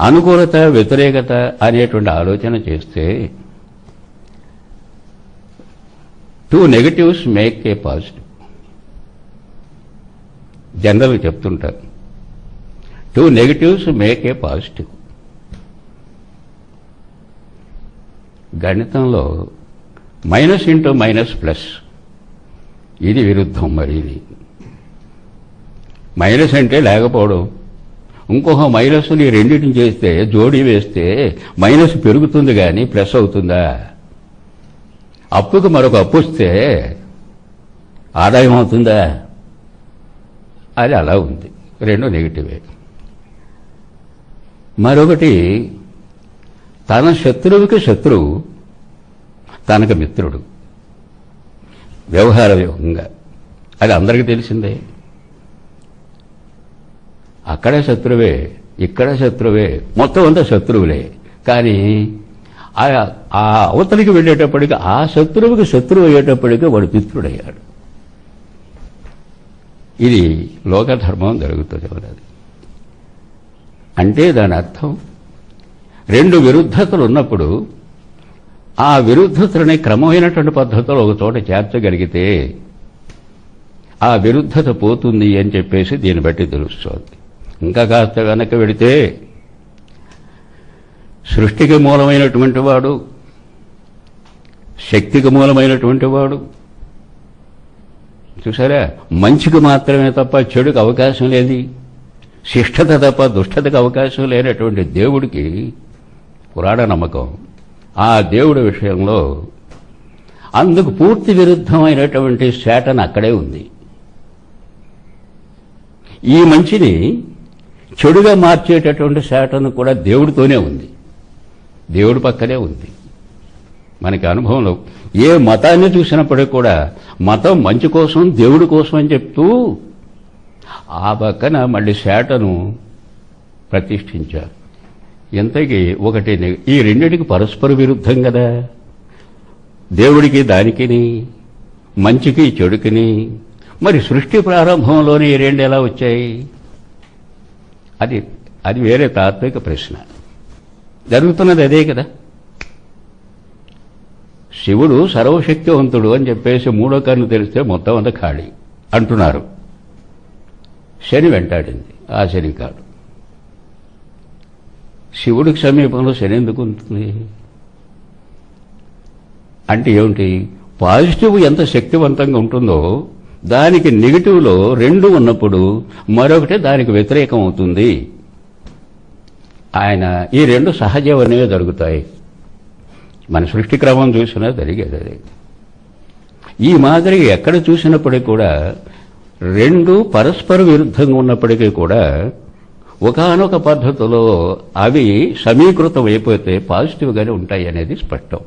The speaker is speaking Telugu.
అనుకూలత వ్యతిరేకత అనేటువంటి ఆలోచన చేస్తే two negatives make a positive general చెప్తుంటారు. Two negatives make a positive గణితంలో మైనస్ ఇంటూ మైనస్ ప్లస్ ఇది విరుద్ధం మరి ఇది. మైనస్ అంటే లేకపోవడం. ఇంకొక మైనస్ని రెండింటిని చేస్తే జోడీ వేస్తే మైనస్ పెరుగుతుంది కానీ ప్లస్ అవుతుందా? అప్పుకి మరొక అప్పు వస్తే ఆదాయం అవుతుందా? అది అలా ఉంది. రెండు నెగిటివే. మరొకటి తన శత్రువుకి శత్రువు తనకు మిత్రుడు. వ్యవహార వ్యూహంగా. అది అందరికీ తెలిసిందే. అక్కడ శత్రువే ఇక్కడ శత్రువే మొత్తం అంతా శత్రువులే. కానీ ఆ అవతలికి వెళ్ళేటప్పటికి ఆ శత్రువుకి శత్రువు అయ్యేటప్పటికి వాడు మిత్రుడయ్యాడు ఇది లోకధర్మం జరుగుతుంది ఉన్నది అంటే దాని అర్థం రెండు విరుద్ధతలు ఉన్నప్పుడు ఆ విరుద్ధతలని క్రమమైనటువంటి పద్ధతిలో ఒక చోట చేర్చగలిగితే ఆ విరుద్ధత పోతుంది అని చెప్పేసి దీన్ని బట్టి తెలుస్తోంది. ఇంకా కాస్త వెనక వెడితే సృష్టికి మూలమైనటువంటి వాడు శక్తికి మూలమైనటువంటి వాడు. చూసారా? మంచికి మాత్రమే తప్ప చెడుకు అవకాశం లేదు శిష్టత తప్ప దుష్టతకు అవకాశం లేనటువంటి దేవుడికి పురాణ నమ్మకం. ఆ దేవుడి విషయంలో అందుకు పూర్తి విరుద్ధమైనటువంటి శాటన్ అక్కడే ఉంది. ఈ మంచిని చెడుగా మార్చేటటువంటి శాటను కూడా దేవుడితోనే ఉంది. దేవుడి పక్కనే ఉంది. మనకి అనుభవంలో ఏ మతాన్ని చూసినప్పటికీ కూడా మతం మంచి కోసం దేవుడి కోసం అని చెప్తూ ఆ పక్కన మళ్ళీ శాటను ప్రతిష్ఠించారు. ఇంతకీ ఒకటి ఈ రెండింటికి పరస్పర విరుద్ధం కదా. దేవుడికి దానికిని మంచికి చెడుకిని. మరి సృష్టి ప్రారంభంలోనే ఈ రెండు ఎలా వచ్చాయి? అది అది వేరే తాత్విక ప్రశ్న. జరుగుతున్నది అదే కదా. శివుడు సర్వశక్తివంతుడు అని చెప్పేసి మూడో కన్ను తెలిస్తే మొత్తం అంత ఖాళీ అంటున్నారు. శని వెంటాడింది ఆ శని కాడు శివుడికి సమీపంలో శని ఎందుకు ఉంటుంది? అంటే ఏమిటి? పాజిటివ్ ఎంత శక్తివంతంగా ఉంటుందో దానికి నెగిటివ్లో రెండు ఉన్నప్పుడు మరొకటి దానికి వ్యతిరేకం అవుతుంది. ఆయన ఈ రెండు సహజీవనమే జరుగుతాయి. మన సృష్టి క్రమం చూసినా జరిగేది అది. ఈ మాదిరి ఎక్కడ చూసినప్పటికీ కూడా రెండు పరస్పర విరుద్ధంగా ఉన్నప్పటికీ కూడా ఒకానొక పద్ధతిలో అవి సమీకృతం అయిపోతే పాజిటివ్గానే ఉంటాయి అనేది స్పష్టం.